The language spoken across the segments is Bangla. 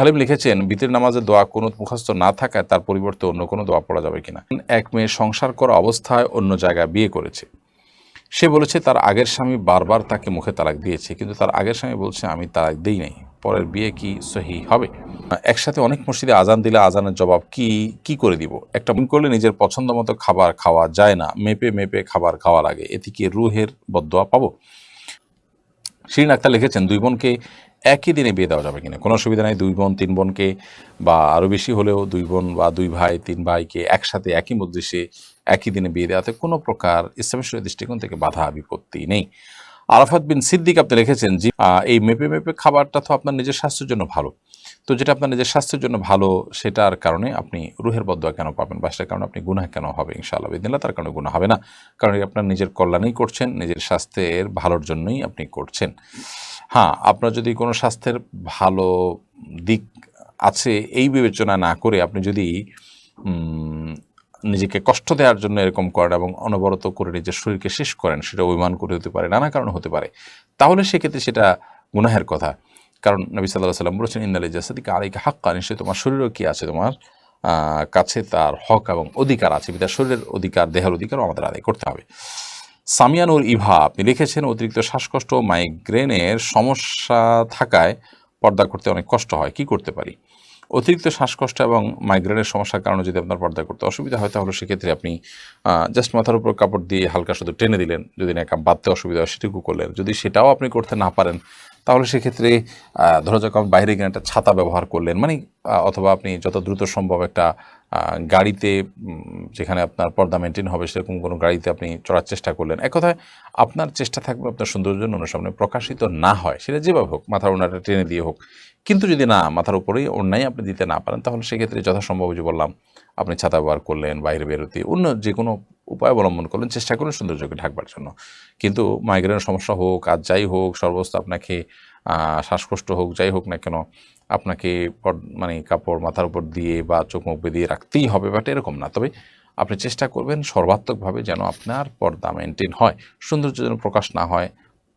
হালিম লিখেছেন বিতির নামাজে দোয়া কোনো মুখস্থ না থাকায় তার পরিবর্তে অন্য কোনো দোয়া পড়া যাবে কিনা? এক মেয়ে সংসার করা অবস্থায় অন্য জায়গায় বিয়ে করেছে। সে বলেছে, তার আগের স্বামী বারবার তাকে মুখে তালাক দিয়েছে, কিন্তু তার আগের স্বামী বলছে, আমি তালাক দিই নাই, পরের বিয়ে কি সহি হবে একসাথে অনেক মসজিদে আজান দিলে আজানের জবাব, কি কি করে দিব? একটা মন করলে নিজের পছন্দ মতো খাবার খাওয়া যায় না, মেপে মেপে খাবার খাওয়া লাগে। এতে কি রুহের বদোয়া পাবো? শিরিন আক্তার লিখেছেন, দুই বোনকে একই দিনে বিয়ে দেওয়া যাবে কিনা? কোনো সুবিধা নাই, দুই বোন, তিন বোনকে বা আরও বেশি হলেও দুই বোন বা দুই ভাই, তিন ভাইকে একসাথে একই মধ্যে একই দিনে বিয়ে দেওয়াতে কোনো প্রকার ইসলামেশ্বর দৃষ্টিকোণ থেকে বাধা বিপত্তি নেই। আরাফাত বিন সিদ্দিক আপনি লিখেছেন যে এই মেপে মেপে খাবারটা তো আপনার নিজের স্বাস্থ্যের জন্য ভালো। তো যেটা আপনার নিজের স্বাস্থ্যের জন্য ভালো, সেটার কারণে আপনি রুহের বদয়া কেন পাবেন বা সেটার কারণে আপনি গুনাহ কেন হবে? ইনশাআল্লাহ বিদিল্লা তার কারণে গুনাহ হবে না। কারণ আপনার নিজের কল্যাণেই করছেন, নিজের স্বাস্থ্যের ভালোর জন্যই আপনি করছেন। হ্যাঁ আপনার যদি কোনো স্বাস্থ্যের ভালো দিক আছে এই বিবেচনা না করে আপনি যদি নিজেকে কষ্ট দেওয়ার জন্য এরকম করেন এবং অনবরত করে নিজের শরীরকে শেষ করেন, সেটা অভিমান করে হতে পারে, নানা কারণে হতে পারে, তাহলে সেক্ষেত্রে সেটা গুনাহের কথা। কারণ নবী সাল্লাহ সাল্লাম বলেছেন ইন্দালি জাসাদিকে আলাইকে হাক্কা নিশ্চয়ই তোমার শরীরও কি আছে? তোমার কাছে তার হক এবং অধিকার আছে। তার শরীরের অধিকার, দেহের অধিকারও আমাদের আদায় করতে হবে। সামিয়ানুর ইভা, আপনি লিখেছেন অতিরিক্ত শ্বাসকষ্ট মাইগ্রেনের সমস্যা থাকায় পর্দা করতে অনেক কষ্ট হয়। কি করতে পারি? অতিরিক্ত শ্বাসকষ্ট এবং মাইগ্রেনের সমস্যার কারণে যদি আপনার পর্দা করতে অসুবিধা হয়, তাহলে সেক্ষেত্রে আপনি জাস্ট মাথার উপর কাপড় দিয়ে হালকা শুধু টেনে দিলেন। যদি না একা বাঁধতে অসুবিধা হয়, সেটুকু করলেন। যদি সেটাও আপনি করতে না পারেন তাহলে সেক্ষেত্রে ধরা যাক আপনি বাইরে গিয়ে একটা ছাতা ব্যবহার করলেন। মানে অথবা আপনি যত দ্রুত সম্ভব একটা গাড়িতে যেখানে আপনার পর্দা মেনটেন হবে, সেরকম কোনো গাড়িতে আপনি চড়ার চেষ্টা করলেন। এক কথায়, আপনার চেষ্টা থাকবে আপনার সৌন্দর্য অন্য সামনে প্রকাশিত না হয়। সেটা যেভাবে হোক, মাথার ওনাটা টেনে দিয়ে হোক। কিন্তু যদি না, মাথার উপরেই অন্যায় আপনি দিতে না পারেন, তাহলে সেক্ষেত্রে যথাসম্ভব যে বললাম, আপনি ছাতা ব্যবহার করলেন, বাইরে বেরোতে, অন্য যে কোনো উপায় অবলম্বন করলেন, চেষ্টা করলেন সৌন্দর্যকে ঢাকবার জন্য। কিন্তু মাইগ্রেনের সমস্যা হোক, আর যাই হোক সর্বস্ত আপনাকে শ্বাসকষ্ট হোক, যাই হোক না কেন, আপনাকে মানে কাপড় মাথার উপর দিয়ে বা চোখ মুখ বেঁধিয়ে রাখতেই হবে বাট এরকম না। তবে আপনি চেষ্টা করবেন সর্বাত্মকভাবে যেন আপনার পর্দা মেনটেন হয়, সৌন্দর্য যেন প্রকাশ না হয়,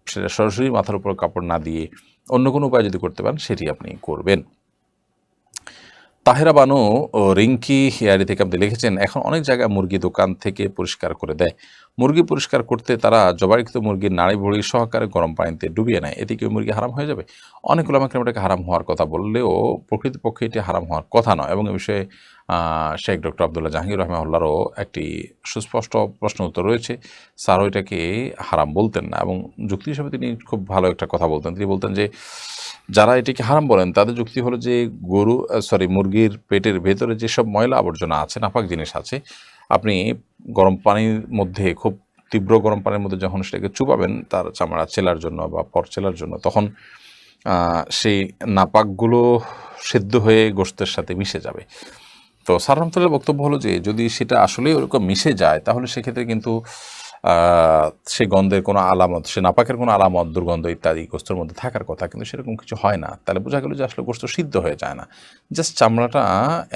সেটা সরাসরি মাথার উপর কাপড় না দিয়ে অন্য কোনো উপায় যদি করতে পারেন, সেটি আপনি করবেন। তাহেরা বানু ও রিঙ্কি হিয়ারি থেকে আপনি লিখেছেন, এখন অনেক জায়গায় মুরগি দোকান থেকে পরিষ্কার করে দেয়। মুরগি পরিষ্কার করতে তারা জবাইকৃত মুরগির নাড়ি ভুড়ি সহকারে গরম পানিতে ডুবিয়ে নেয়। এতে কেউ মুরগি হারাম হয়ে যাবে? অনেকগুলো আমাকে এটাকে হারাম হওয়ার কথা বললেও প্রকৃতপক্ষে এটি হারাম হওয়ার কথা নয় এবং এ বিষয়ে শেখ ডক্টর আবদুল্লাহ জাহাঙ্গীর রহমাউল্লারও একটি সুস্পষ্ট প্রশ্ন উত্তর রয়েছে। স্যার এটাকে হারাম বলতেন না এবং যুক্তি হিসেবে তিনি খুব ভালো একটা কথা বলতেন। তিনি বলতেন যে, যারা এটিকে হারাম বলেন, তাদের যুক্তি হলো যে, গরু সরি মুরগির পেটের ভেতরে যেসব ময়লা আবর্জনা আছে, নাপাক জিনিস আছে, আপনি গরম পানির মধ্যে, খুব তীব্র গরম পানির মধ্যে যখন সেটাকে চুপাবেন তার চামড়া চেলার জন্য বা পর চেলার জন্য, তখন সেই নাপাকগুলো সেদ্ধ হয়ে গোস্তের সাথে মিশে যাবে। তো সার রহমতুল্লাহ বক্তব্য হলো যে, যদি সেটা আসলে ওরকম মিশে যায়, তাহলে সেক্ষেত্রে কিন্তু সে গন্ধের কোনো আলামত, সে নাপাকের কোনো আলামত, দুর্গন্ধ ইত্যাদি গোস্তের মধ্যে থাকার কথা কিন্তু সেরকম কিছু হয় না। তাহলে বোঝা গেল যে আসলে গোস্ত সিদ্ধ হয়ে যায় না। জাস্ট চামড়াটা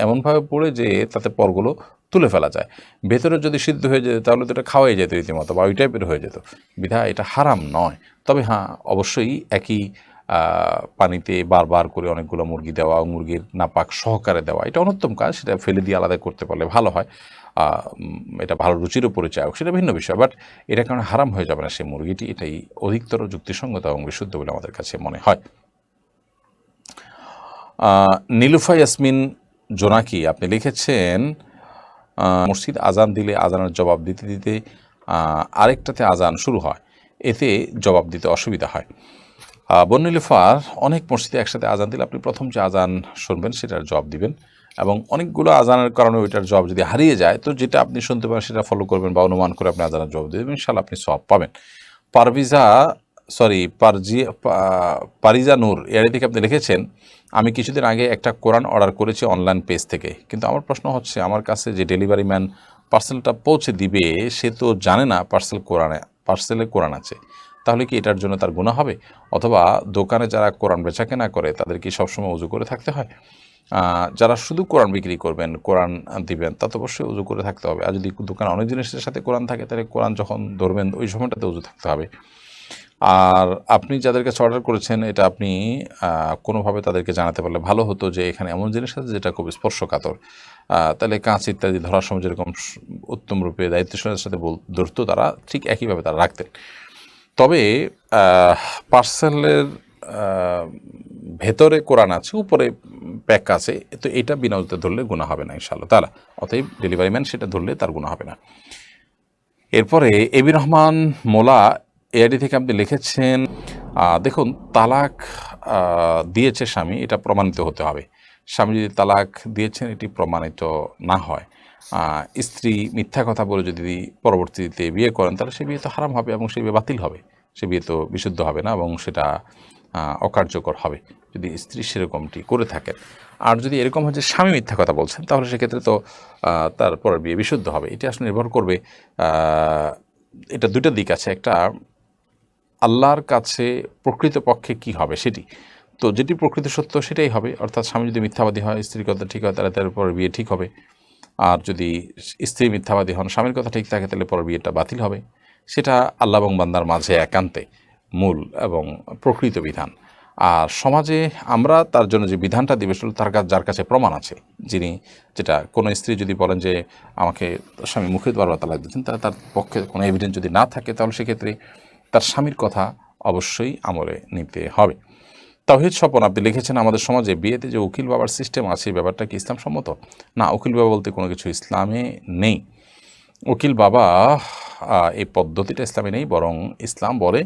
এমনভাবে পড়ে যে, তাতে পরগুলো তুলে ফেলা যায়। ভেতরে যদি সিদ্ধ হয়ে যেত, তাহলে তো এটা খাওয়াই যেত রীতিমতো, বা ওই টাইপের হয়ে যেত। বিধা এটা হারাম নয়। তবে হ্যাঁ অবশ্যই একই পানিতে বারবার করে অনেকগুলো মুরগি দেওয়া, মুরগির নাপাক সহকারে দেওয়া, এটা অনুত্তম কাজ, সেটা ফেলে দিয়ে আলাদা করতে পারলে ভালো হয়। এটা ভালো রুচিরও পরিচয় হোক সেটা ভিন্ন বিষয় বাট এটা কারণে হারাম হয়ে যাবে না সেই মুরগিটি, এটাই অধিকতর যুক্তিসঙ্গত এবং বিশুদ্ধ বলে আমাদের কাছে মনে হয়। নীলুফা ইয়াসমিন জোনাকি, আপনি লিখেছেন মসজিদ আজান দিলে আজানের জবাব দিতে দিতে আরেকটাতে আজান শুরু হয়, এতে জবাব দিতে অসুবিধা হয়। আহ, বন্যনীলুফার অনেক মসজিদে একসাথে আজান দিলে আপনি প্রথম যে আজান শুনবেন সেটার জব দিবেন এবং অনেকগুলো আজানের কারণে ওইটার জব যদি হারিয়ে যায় তো যেটা আপনি শুনতে পারেন সেটা ফলো করবেন বা অনুমান করে আপনি আজানের জব দেবেন। ইনশাল্লাহ আপনি সব পাবেন। পারভিজা সরি পারজি পারিজা নূর এর থেকে আপনি লিখেছেন আমি কিছুদিন আগে একটা কোরআন অর্ডার করেছি অনলাইন পেজ থেকে। কিন্তু আমার প্রশ্ন হচ্ছে আমার কাছে যে ডেলিভারি ম্যান পার্সেলটা পৌঁছে দিবে সে তো জানে না পার্সেল কোরআনে পার্সেলে কোরআন আছে। তাহলে কি এটার জন্য তার গুণা হবে? অথবা দোকানে যারা কোরআন বেচা কেনা করে তাদের কি সবসময় উজু করে থাকতে হয়? যারা শুধু কোরআন বিক্রি করবেন, কোরআন দিবেন, তা তো অবশ্যই উজু করে থাকতে হবে। আর যদি দোকানে অনেক জিনিসের সাথে কোরআন থাকে, তাহলে কোরআন যখন ধরবেন, ওই সময়টাতে উজু থাকতে হবে। আর আপনি যাদের কাছে অর্ডার করেছেন, এটা আপনি কোনোভাবে তাদেরকে জানাতে পারলে ভালো হতো যে এখানে এমন জিনিস আছে যেটা খুব স্পর্শকাতর। তাহলে কাঁচ ইত্যাদি ধরার সময় যেরকম স- উত্তম রূপে দায়িত্বশীলতার সাথে ধরতো তারা, ঠিক একইভাবে তারা রাখতেন। তবে পার্সেলের ভেতরে কোরআন আছে, উপরে প্যাক আছে, তো এটা বিনা ধরলে গুণা হবে না, ইনশাআল্লাহ তালা অতএব ডেলিভারি ম্যান সেটা ধরলে তার গুণা হবে না। এরপরে এবি রহমান মোলা এআইডি থেকে আপনি লিখেছেন দেখুন, তালাক দিয়েছে স্বামী, এটা প্রমাণিত হতে হবে। স্বামী যদি তালাক দিয়েছেন, এটি প্রমাণিত না হয়। স্ত্রী মিথ্যা কথা বলে যদি পরবর্তীতে বিয়ে করেন তাহলে সে বিয়ে তো হারাম হবে এবং সে বিয়ে বাতিল হবে। সে বিয়ে তো বিশুদ্ধ হবে না এবং সেটা অকার্যকর হবে যদি স্ত্রী সেরকমটি করে থাকেন। আর যদি এরকম যে স্বামী মিথ্যা কথা বলছেন তাহলে সেক্ষেত্রে তো আহ, তার পরের বিয়ে বিশুদ্ধ হবে। এটি আসলে নির্ভর করবে এটা দুটো দিক আছে। একটা আল্লাহর কাছে প্রকৃতপক্ষে কি হবে সেটি। তো যেটি প্রকৃত সত্য সেটাই হবে। অর্থাৎ স্বামী যদি মিথ্যাবাদী হয় স্ত্রীর কথা ঠিক হয় তাহলে তার পরে বিয়ে ঠিক হবে। আর যদি স্ত্রী মিথ্যাবাদী হন, স্বামীর কথা ঠিক থাকে, তাহলে পরে বিয়েটা বাতিল হবে। সেটা আল্লাহ এবং বান্দার মাঝে একান্তে মূল এবং প্রকৃত বিধান। আর সমাজে আমরা তার জন্য যে বিধানটা দিবে, সেটা তার কাছে যার কাছে প্রমাণ আছে। যিনি যেটা কোনো স্ত্রী যদি বলেন যে, আমাকে স্বামী মুখে বারবার তালাক দিচ্ছেন তাহলে তার পক্ষে কোনো এভিডেন্স যদি না থাকে, তাহলে সেক্ষেত্রে তার স্বামীর কথা অবশ্যই আমলে নিতে হবে। তাহিদ স্বপন, আপনি লিখেছেন আমাদের সমাজে বিয়েতে যে উকিল বাবার সিস্টেম আছে ব্যাপারটা কি ইসলাম সম্মত না, উকিল বাবা বলতে কোনো কিছু ইসলামে নেই। উকিল বাবা এই পদ্ধতিটা ইসলামে নেই, বরং ইসলাম বলে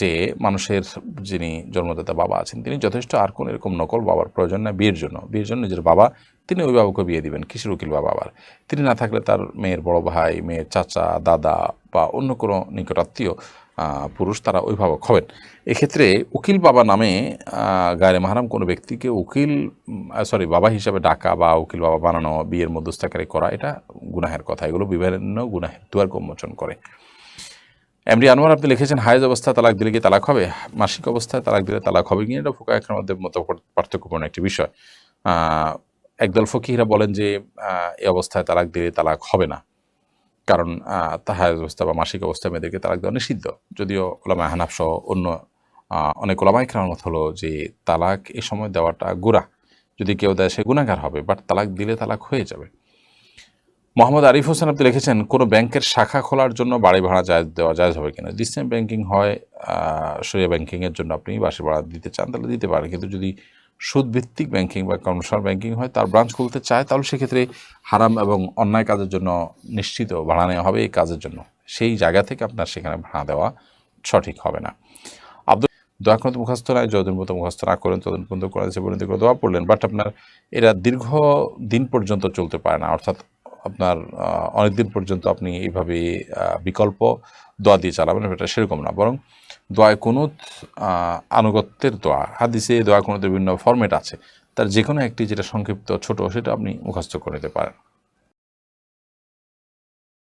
যে মানুষের যিনি জন্মদাতা বাবা আছেন, তিনি যথেষ্ট, আর কোনো এরকম নকল বাবার প্রয়োজন না বিয়ের জন্য। বিয়ের জন্য নিজের বাবা, তিনি অভিভাবককে বিয়ে দিবেন, কিসের উকিল বাবা আবার? তিনি না থাকলে তার মেয়ের বড় ভাই, মেয়ের চাচা, দাদা বা অন্য কোনো নিকটাত্মীয় পুরুষ তারা অভিভাবক হবেন। এক্ষেত্রে উকিল বাবা নামে গায়ে মাহারাম কোনো ব্যক্তিকে উকিল সরি বাবা হিসাবে ডাকা বা উকিল বাবা বানানো, বিয়ের মধ্যস্থাকারী করা, এটা গুনাহের কথা। এগুলো বিভিন্ন গুনাহের দুয়ার উন্মোচন করে। এমডি আনোয়ার আপনি লিখেছেন, হায়েজ অবস্থায় তালাক দিলে কি তালাক হবে? মাসিক অবস্থায় তালাক দিলে তালাক হবে কি? না এটা ফোকা একের মধ্যে মতো পার্থক্যপূর্ণ একটি বিষয়। একদল ফকিহরা বলেন যে এই অবস্থায় তালাক দিলে তালাক হবে না। কারণ আহ, তা হায়েজ অবস্থা বা মাসিক অবস্থায় মেয়েদেরকে তালাক দেওয়া নিষিদ্ধ। যদিও ওলামা হানাফ সহ অন্য অনেক ওলামাই মত হলো যে তালাক এ সময় দেওয়াটা গুড়া যদি কেউ দেয় সে গুণাগার হবে বাট তালাক দিলে তালাক হয়ে যাবে। মোহাম্মদ আরিফ হোসেন আপনি লিখেছেন কোনো ব্যাংকের শাখা খোলার জন্য বাড়ি ভাড়া জায়জ দেওয়া জায়জ হবে কিনা? ডিসটেন্স ব্যাংকিং হয় সরিয়া ব্যাংকিংয়ের জন্য আপনি বাসি ভাড়া দিতে চান তাহলে দিতে পারেন। কিন্তু যদি সুদভিত্তিক ব্যাংকিং বা কমার্শিয়াল ব্যাংকিং হয়, তার ব্রাঞ্চ খুলতে চায়, তাহলে সেক্ষেত্রে হারাম এবং অন্যায় কাজের জন্য নিশ্চিত ভাড়া নেওয়া হবে এই কাজের জন্য। সেই জায়গা থেকে আপনার সেখানে ভাড়া দেওয়া সঠিক হবে না। আব্দুল দোয়া করতে মুখস্থ নয় যতদিন পর্যন্ত মুখস্থ না করেন, ততদিন পর্যন্ত করা যাচ্ছে পর্যন্ত করে দোয়া পড়লেন। বাট আপনার এরা দীর্ঘ দিন পর্যন্ত চলতে পারে না। অর্থাৎ আপনার অনেক দিন পর্যন্ত আপনি এইভাবে বিকল্প দোয়া দিয়ে চালাবেন এটা সেরকম না। বরং দোয়ায় কুনুত আনুগত্যের দোয়া। হাদিসে দোয়া কুনুতের বিভিন্ন ফর্মেট আছে। তার যে কোনো একটি যেটা সংক্ষিপ্ত ছোট, সেটা আপনি মুখস্থ করে নিতে পারেন।